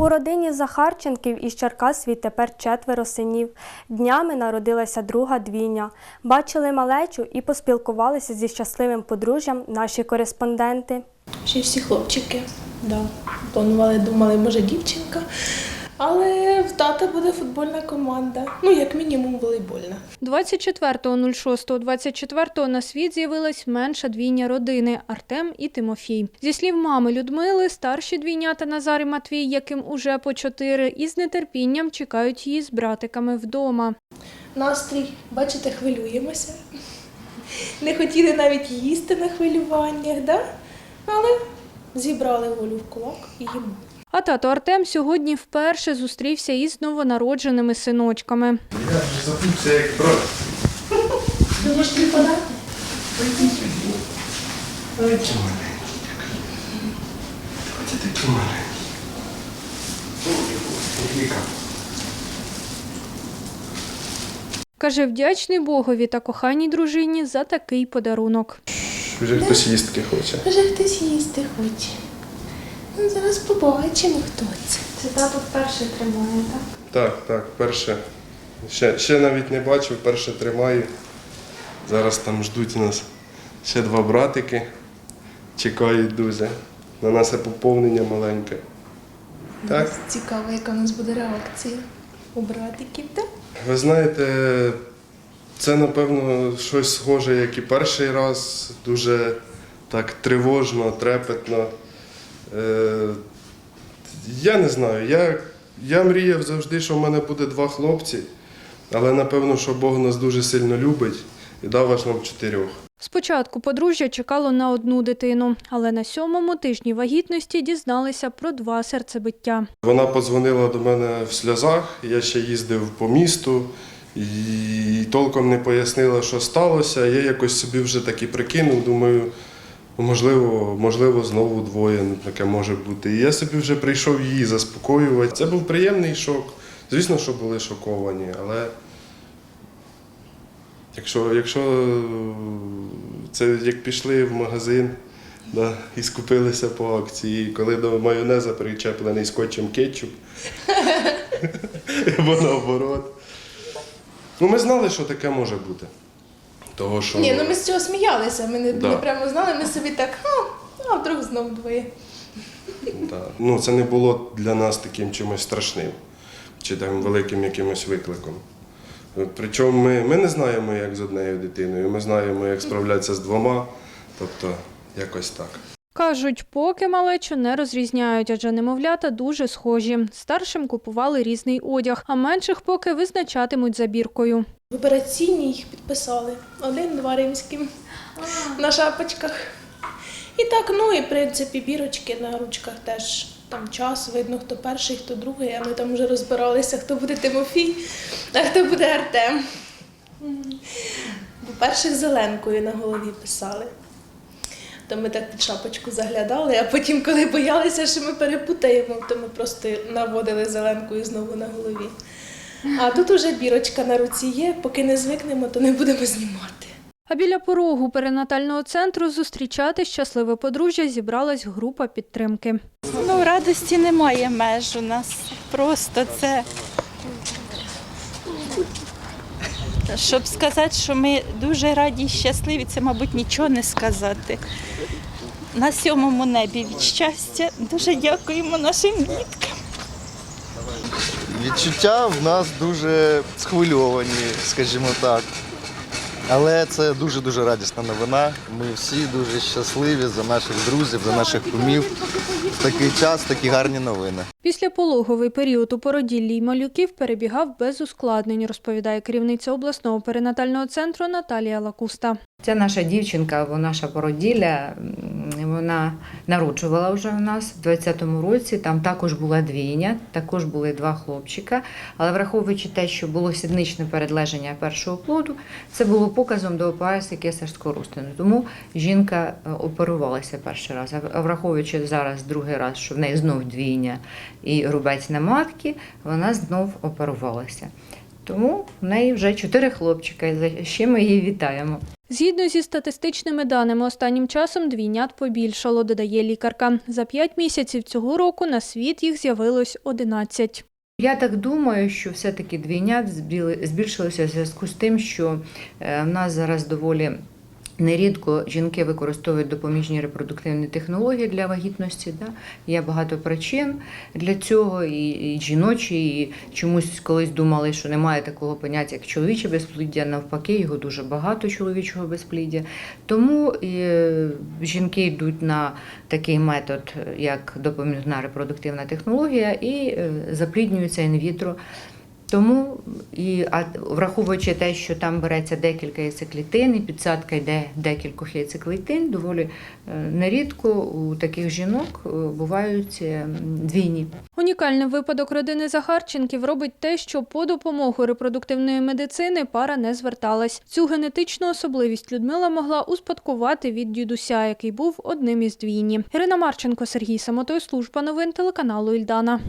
У родині Захарченків із Черкас відтепер четверо синів. Днями народилася друга двійня. Бачили малечу і поспілкувалися зі щасливим подружжям наші кореспонденти. Ще всі хлопчики. Да. Планували, думали, може дівчинка. Але в тата буде футбольна команда. Ну, як мінімум, волейбольна. 24.06.24 на світ з'явилась менша двійня родини Артем і Тимофій. Зі слів мами Людмили, старші двійнята Назар і Матвій, яким уже по чотири, із нетерпінням чекають її з братиками вдома. Настрій, бачите, хвилюємося. Не хотіли навіть їсти на хвилюваннях, да? але зібрали волю в кулак і їмо. А тато Артем сьогодні вперше зустрівся із новонародженими синочками. Я забувся як брат. Думаєш, тобі подати? Такі маленькі. Каже, вдячний Богові та коханій дружині за такий подарунок. Вже хтось їстки хоче. Вже хтось їсти хоче. Ну, зараз побачимо, хто це. Це тато вперше тримає, так? Так, так, перше. Ще, ще навіть не бачив, перше тримаю. Зараз там ждуть нас ще два братики. Чекають дуже. На нас є поповнення маленьке. Так? Цікаво, яка у нас буде реакція у братиків, так? Ви знаєте, це напевно щось схоже, як і перший раз, дуже так тривожно, трепетно. Е, я не знаю, я, я мріяв завжди, що в мене буде два хлопці, але напевно, що Бог нас дуже сильно любить і дав аж нам чотирьох. Спочатку подружжя чекало на одну дитину, але на сьомому тижні вагітності дізналися про два серцебиття. Вона подзвонила до мене в сльозах, я ще їздив по місту і толком не пояснила, що сталося. Я якось собі вже так і прикинув, думаю, можливо, можливо, знову двоє ну, таке може бути. І я собі вже прийшов її заспокоювати. Це був приємний шок. Звісно, що були шоковані, але якщо, якщо це як пішли в магазин. Да, і скупилися по акції. Коли до майонеза причеплений скотчем кетчуп. Або наоборот. Ну, ми знали, що таке може бути. Того, що... Ні, ну ми з цього сміялися. Ми не, Да. не прямо знали, ми собі так, а, а вдруг знов двоє. Да. Ну, це не було для нас таким чимось страшним чи там великим якимось викликом. Причому ми, ми не знаємо, як з однією дитиною, ми знаємо, як справлятися з двома. Тобто, якось так. Кажуть, поки малечу не розрізняють, адже немовлята дуже схожі. Старшим купували різний одяг, а менших поки визначатимуть забіркою. В операційній їх підписали. Один-два римським на шапочках. І так, ну і в принципі бірочки на ручках теж там час, видно, хто перший, хто другий, а ми там вже розбиралися, хто буде Тимофій, а хто буде Артем. Бо перших зеленкою на голові писали. То ми так під шапочку заглядали, а потім, коли боялися, що ми перепутаємо, то ми просто наводили зеленкою знову на голові. А тут уже бірочка на руці є, поки не звикнемо, то не будемо знімати. А біля порогу перинатального центру зустрічати щасливе подружжя зібралась група підтримки. Ну, радості немає меж у нас. Просто це. Щоб сказати, що ми дуже раді і щасливі, це, мабуть, нічого не сказати. На сьомому небі від щастя дуже дякуємо нашим діткам. Відчуття в нас дуже схвильовані, скажімо так. Але це дуже-дуже радісна новина. Ми всі дуже щасливі за наших друзів, за наших кумів. В такий час такі гарні новини. Післяпологовий період у породіллі й малюків перебігав без ускладнень, розповідає керівниця обласного перинатального центру Наталія Лакуста. Ця наша дівчинка, або наша породілля, вона народжувала вже у нас в 20-му році. Там також була двійня, також були два хлопчика. Але враховуючи те, що було сідничне передлеження першого плоду, це було показом до операції кесарського розтину. Тому жінка е, оперувалася перший раз. А враховуючи зараз другий раз, що в неї знов двійня і рубець на матки, вона знов оперувалася. Тому в неї вже чотири хлопчика, за ще ми її вітаємо. Згідно зі статистичними даними, останнім часом двійнят побільшало, додає лікарка. За п'ять місяців цього року на світ їх з'явилось 11. Я так думаю, що все-таки двійнят збільшилося в зв'язку з тим, що е, в нас зараз доволі нерідко жінки використовують допоміжні репродуктивні технології для вагітності. Да? Є багато причин для цього, і, і жіночі, і чомусь колись думали, що немає такого поняття, як чоловіче безпліддя. Навпаки, його дуже багато чоловічого безпліддя. Тому е, жінки йдуть на такий метод, як допоміжна репродуктивна технологія, і е, запліднюються інвітро. Тому і а враховуючи те, що там береться декілька яйцеклітин, і підсадка йде декількох яйцеклітин, доволі е, нерідко у таких жінок е, бувають е, двійні. Унікальний випадок родини Захарченків робить те, що по допомогу репродуктивної медицини пара не зверталась. Цю генетичну особливість Людмила могла успадкувати від дідуся, який був одним із двійні. Ірина Марченко, Сергій Самотой, служба новин телеканалу Ільдана.